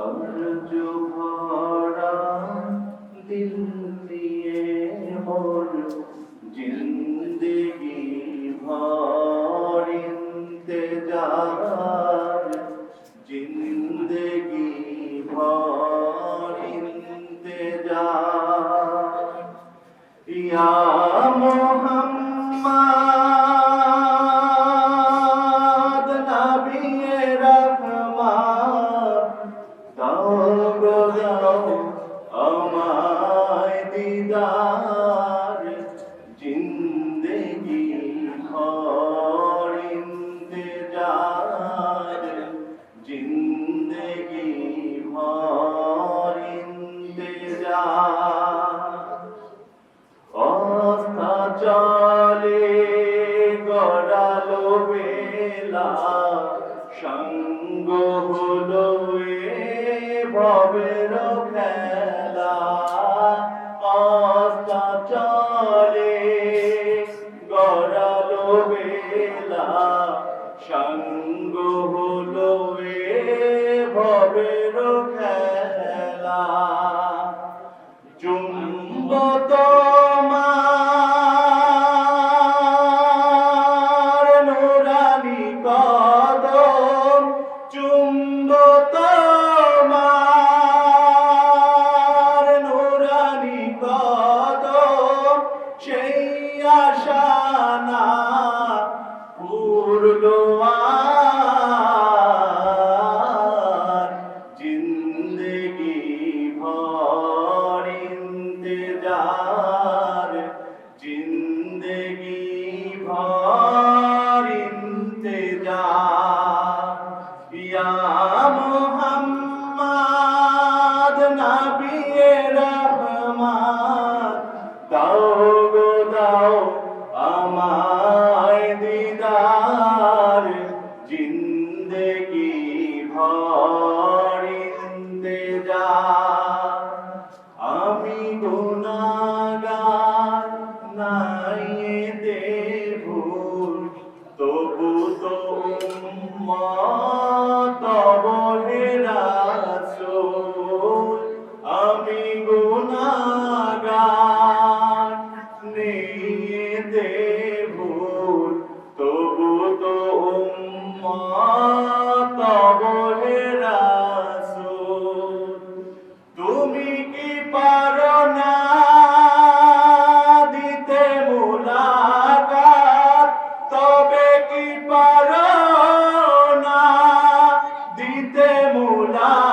অর্জু ভরা দিল দিয়ে হল জিন্দগি ভর ইন্তজার জিন্দগি ভর ইন্তজার ইয়া জড়ালো বেলা সঙ্গ হলো ভবের খেলা। আশা চলে গড়ালো বেলা সঙ্গ হলো ভবের খেলা। আমার পারো না দিতে মোলা